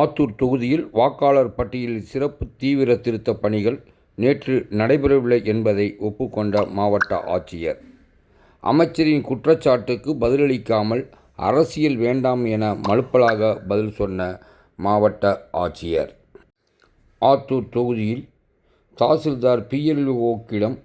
ஆத்தூர் தொகுதியில் வாக்காளர் பட்டியலில் சிறப்பு தீவிர திருத்த பணிகள் நேற்று நடைபெறவில்லை என்பதை ஒப்புக்கொண்ட மாவட்ட ஆட்சியர். அமைச்சரின் குற்றச்சாட்டுக்கு பதிலளிக்காமல் அரசியல் வேண்டாம் என மலுப்பலாக பதில் சொன்ன மாவட்ட ஆட்சியர். ஆத்தூர் தொகுதியில் தாசில்தார் பிஎல்ஓக்கிடம்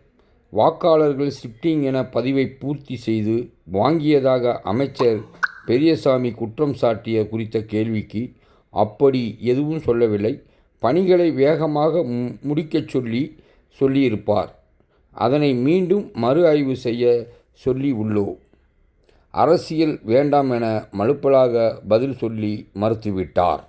வாக்காளர்கள் ஷிப்டிங் என பதிவை பூர்த்தி செய்து வாங்கியதாக அமைச்சர் பெரியசாமி குற்றம் சாட்டிய குறித்த கேள்விக்கு அப்படி எதுவும் சொல்லவில்லை. பணிகளை வேகமாக மு- முடிக்கச் சொல்லி சொல்லியிருப்பார். அதனை மீண்டும் மறு ஆய்வு செய்ய சொல்லி உள்ளோம் அரசியல் வேண்டாம் என மழுப்பலாக பதில் சொல்லி மறுத்துவிட்டார்.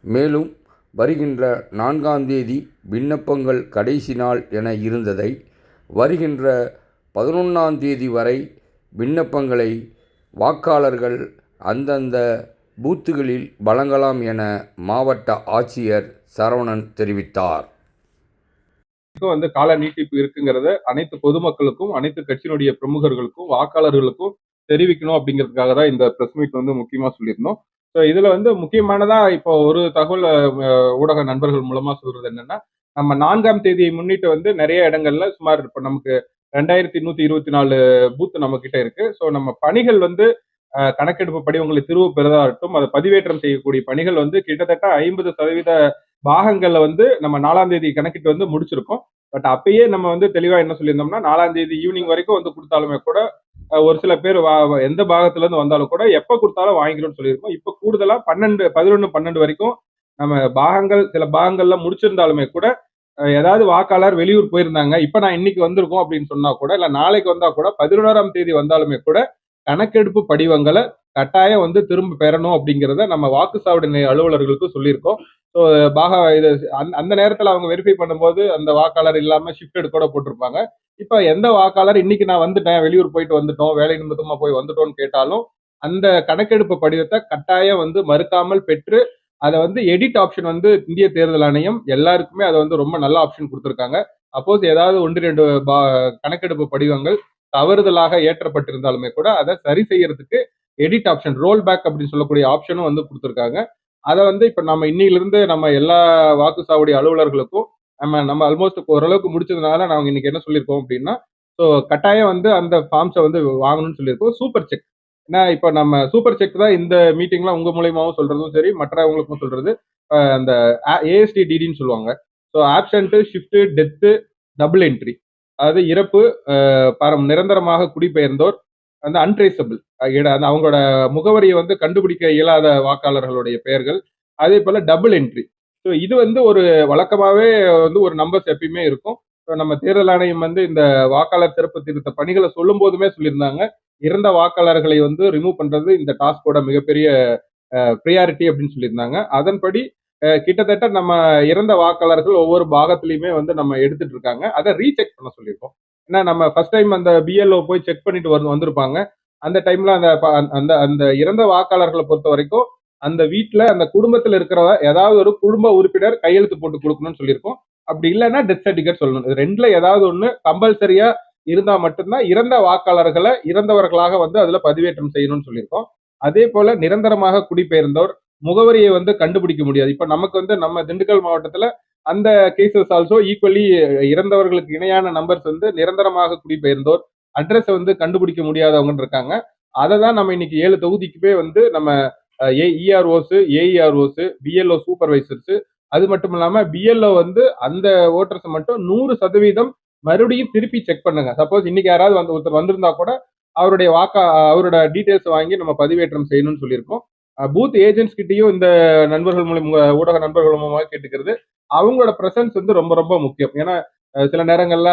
மேலும் வருகின்ற நான்காம் தேதி விண்ணப்பங்கள் கடைசி நாள் என இருந்ததை வருகின்ற பதினொன்றாம் தேதி வரை விண்ணப்பங்களை வாக்காளர்கள் அந்தந்த பூத்துகளில் வழங்கலாம் என மாவட்ட ஆட்சியர் சரவணன் தெரிவித்தார். வந்து கால நீட்டிப்பு இருக்குங்கிறத அனைத்து பொதுமக்களுக்கும் அனைத்து கட்சியினுடைய பிரமுகர்களுக்கும் வாக்காளர்களுக்கும் தெரிவிக்கணும் அப்படிங்கிறதுக்காக தான் இந்த பிரஸ் மீட் வந்து முக்கியமா சொல்லியிருந்தோம். ஸோ இதுல வந்து முக்கியமானதா இப்போ ஒரு தகவல் ஊடக நண்பர்கள் மூலமா சொல்றது என்னன்னா நம்ம நான்காம் தேதியை முன்னிட்டு வந்து நிறைய இடங்கள்ல சுமார் இப்போ நமக்கு ரெண்டாயிரத்தி நூத்தி இருபத்தி நாலு பூத் நம்ம கிட்ட இருக்கு. ஸோ நம்ம பணிகள் வந்து கணக்கெடுப்பு படிவங்களை திரும்ப பெறதா அதை பதிவேற்றம் செய்யக்கூடிய பணிகள் வந்து கிட்டத்தட்ட ஐம்பது சதவீத பாகங்கள்ல வந்து நம்ம நாலாம் தேதி கணக்கிட்டு வந்து முடிச்சிருக்கோம். பட் அப்பயே நம்ம வந்து தெளிவா என்ன சொல்லியிருந்தோம்னா நாலாம் தேதி ஈவினிங் வரைக்கும் வந்து கொடுத்தாலுமே கூட ஒரு சில பேர் வா- எந்த பாகத்துல இருந்து வந்தாலும் கூட எப்ப கொடுத்தாலும் வாங்கிக்கணும்னு சொல்லியிருக்கோம். இப்ப கூடுதலா பன்னெண்டு பதினொன்னு பன்னெண்டு வரைக்கும் நம்ம பாகங்கள் சில பாகங்கள்ல முடிச்சிருந்தாலுமே கூட ஏதாவது வாக்காளர் வெளியூர் போயிருந்தாங்க இப்ப நான் இன்னைக்கு வந்திருக்கோம் அப்படின்னு சொன்னா கூட இல்ல நாளைக்கு வந்தா கூட பதினோராம் தேதி வந்தாலுமே கூட கணக்கெடுப்பு படிவங்களை கட்டாயம் வந்து திரும்ப பெறணும் அப்படிங்கிறத நம்ம வாக்குச்சாவடி அலுவலர்களுக்கும் சொல்லியிருக்கோம். ஸோ பாக இது அந்த- நேரத்தில் அவங்க வெரிஃபை பண்ணும்போது அந்த வாக்காளர் இல்லாமல் ஷிஃப்டட் கூட போட்டிருப்பாங்க. இப்போ எந்த வாக்காளர் இன்னைக்கு நான் வந்துட்டேன் வெளியூர் போயிட்டு வந்துட்டோம் வேலை நிமித்தமாக போய் வந்துட்டோம்னு கேட்டாலும் அந்த கணக்கெடுப்பு படிவத்தை கட்டாயம் வந்து மறுக்காமல் பெற்று அதை வந்து எடிட் ஆப்ஷன் வந்து இந்திய தேர்தல் ஆணையம் எல்லாருக்குமே அதை வந்து ரொம்ப நல்ல ஆப்ஷன் கொடுத்துருக்காங்க. அப்போஸ் ஏதாவது ஒன்று ரெண்டு பா- கணக்கெடுப்பு படிவங்கள் தவறுதலாக ஏற்றப்பட்டிருந்தாலுமே கூட அதை சரி செய்யறதுக்கு எடிட் ஆப்ஷன் ரோல் பேக் அப்படின்னு சொல்லக்கூடிய ஆப்ஷனும் வந்து கொடுத்துருக்காங்க. அதை வந்து இப்போ நம்ம இன்னையிலிருந்து நம்ம எல்லா வாக்குச்சாவடி அலுவலர்களுக்கும் நம்ம நம்ம ஆல்மோஸ்ட் ஓரளவுக்கு முடிச்சதுனால நாங்கள் இன்னைக்கு என்ன சொல்லியிருக்கோம் அப்படின்னா ஸோ கட்டாயம் வந்து அந்த ஃபார்ம்ஸை வந்து வாங்கணும்னு சொல்லியிருக்கோம். சூப்பர் செக் ஏன்னா இப்போ நம்ம சூப்பர் செக் தான் இந்த மீட்டிங்லாம் உங்கள் மூலியமாகவும் சொல்றதும் சரி மற்றவங்களுக்கும் சொல்றது. அந்த ஏஎஸ்டி டிடின்னு சொல்லுவாங்க. So absent shift death double entry அதாவது இறப்பு பரம் நிரந்தரமாக குடிபெயர்ந்தோர் அந்த அன்ட்ரேசபிள் அந்த அவங்களோட முகவரியை வந்து கண்டுபிடிக்க இயலாத வாக்காளர்களுடைய பெயர்கள். அதே போல டபுள் என்ட்ரி ஸோ இது வந்து ஒரு வழக்கமாகவே வந்து ஒரு நம்பர்ஸ் எப்பயுமே இருக்கும். ஸோ நம்ம தேர்தல் ஆணையம் வந்து இந்த வாக்காளர் சிறப்பு திருத்த பணிகளை சொல்லும் போதுமே சொல்லியிருந்தாங்க. இறந்த வாக்காளர்களை வந்து ரிமூவ் பண்றது இந்த டாஸ்கோட மிகப்பெரிய ப்ரியாரிட்டி அப்படின்னு சொல்லியிருந்தாங்க. அதன்படி கிட்டத்தட்ட நம்ம இறந்த வாக்காளர்கள் ஒவ்வொரு பாகத்திலையுமே வந்து நம்ம எடுத்துட்டு இருக்காங்க. அதை ரீசெக் பண்ண சொல்லியிருக்கோம். ஏன்னா நம்ம ஃபர்ஸ்ட் டைம் அந்த பிஎல்ஓ போய் செக் பண்ணிட்டு வந்து வந்திருப்பாங்க. அந்த டைம்ல அந்த அந்த அந்த இறந்த வாக்காளர்களை பொறுத்த வரைக்கும் அந்த வீட்டில் அந்த குடும்பத்துல இருக்கிற ஏதாவது ஒரு குடும்ப உறுப்பினர் கையெழுத்து போட்டு கொடுக்கணும்னு சொல்லியிருக்கோம். அப்படி இல்லைன்னா டெத் சர்டிஃபிகேட் சொல்லணும். இது ரெண்டுல ஏதாவது ஒண்ணு கம்பல்சரியா இருந்தா மட்டும்தான் இறந்த வாக்காளர்களை இறந்தவர்களாக வந்து அதுல பதிவேற்றம் செய்யணும்னு சொல்லியிருக்கோம். அதே போல நிரந்தரமாக குடிபெயர்ந்தோர் முகவரியை வந்து கண்டுபிடிக்க முடியாது. இப்ப நமக்கு வந்து நம்ம திண்டுக்கல் மாவட்டத்துல அந்த கேசஸ் ஆல்சோ ஈக்குவலி இறந்தவர்களுக்கு இணையான நம்பர்ஸ் வந்து நிரந்தரமாக குடிபெயர்ந்தோர் அட்ரஸ் வந்து கண்டுபிடிக்க முடியாதவங்க இருக்காங்க. அதை தான் நம்ம இன்னைக்கு ஏழு தொகுதிக்குமே வந்து நம்ம இஆர்ஓஸ் ஏஇஆர்ஓஸ் பிஎல்ஓ சூப்பர்வைசர்ஸ் அது மட்டும் இல்லாம பிஎல்ஓ வந்து அந்த ஓட்டர்ஸ் மட்டும் நூறு சதவீதம் மறுபடியும் திருப்பி செக் பண்ணுங்க. சப்போஸ் இன்னைக்கு யாராவது வந்து ஒருத்தர் வந்திருந்தா கூட அவருடைய வாக்கா அவரோட டீடைல்ஸ் வாங்கி நம்ம பதிவேற்றம் செய்யணும்னு சொல்லியிருக்கோம். பூத் ஏஜென்ட்ஸ் கிட்டயும் இந்த நண்பர்கள் மூலம் ஊடக நண்பர்கள் மூலமாக கேட்டுக்கிறது. அவங்களோட பிரசன்ஸ் வந்து ரொம்ப ரொம்ப முக்கியம். ஏன்னா சில நேரங்கள்ல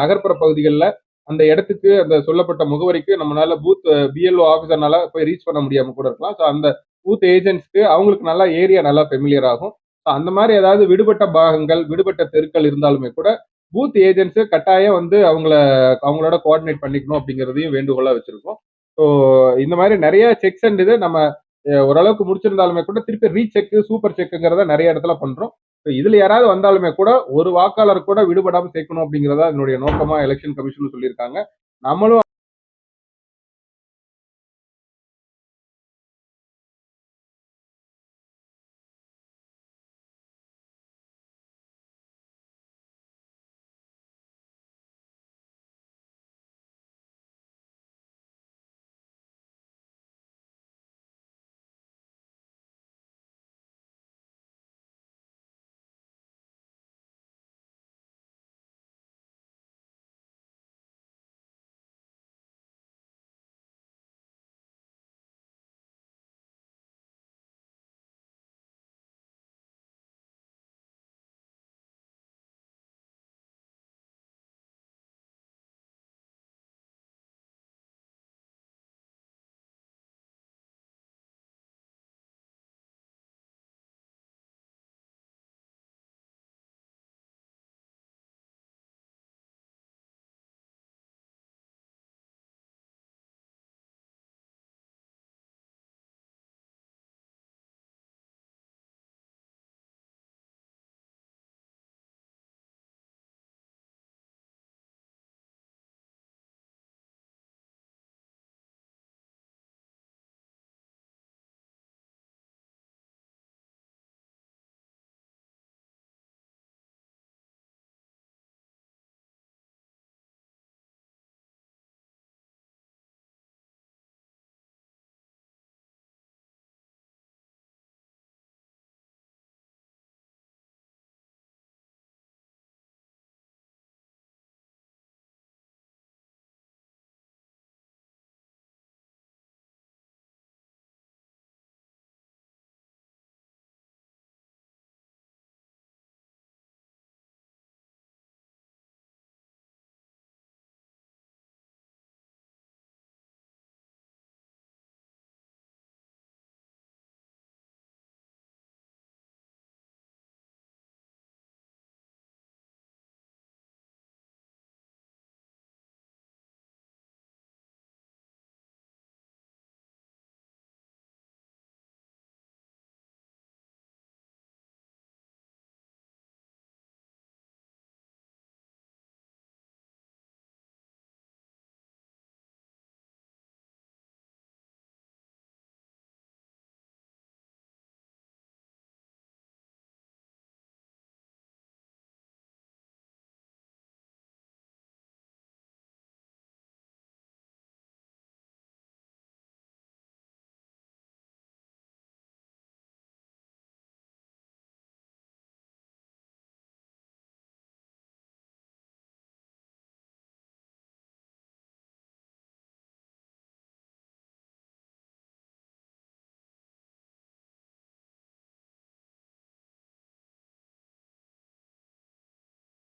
நகர்ப்புற பகுதிகளில் அந்த இடத்துக்கு அந்த சொல்லப்பட்ட முகவரிக்கு நம்மளால பூத் பிஎல்ஓ ஆஃபீஸர்னால போய் ரீச் பண்ண முடியாம கூட இருக்கலாம். ஸோ அந்த பூத் ஏஜென்ட்ஸ்க்கு அவங்களுக்கு நல்லா ஏரியா நல்லா ஃபெமிலியர் ஆகும். ஸோ அந்த மாதிரி ஏதாவது விடுபட்ட பாகங்கள் விடுபட்ட தெருக்கள் இருந்தாலுமே கூட பூத் ஏஜென்ட்ஸு கட்டாயம் வந்து அவங்கள அவங்களோட கோஆர்டினேட் பண்ணிக்கணும் அப்படிங்கிறதையும் வேண்டுகோளாக வச்சிருக்கோம். ஸோ இந்த மாதிரி நிறைய செக்ஸ் அண்ட் இது நம்ம ஓரளவுக்கு முடிச்சிருந்தாலுமே கூட திருப்பி ரீசெக் சூப்பர் செக்குங்கிறத நிறைய இடத்துல பண்றோம். ஸோ இதுல யாராவது வந்தாலுமே கூட ஒரு வாக்காளர் கூட விடுபடாமல் சேர்க்கணும் அப்படிங்கிறதா என்னுடைய நோக்கமா எலெக்ஷன் கமிஷன் சொல்லியிருக்காங்க. நம்மளும்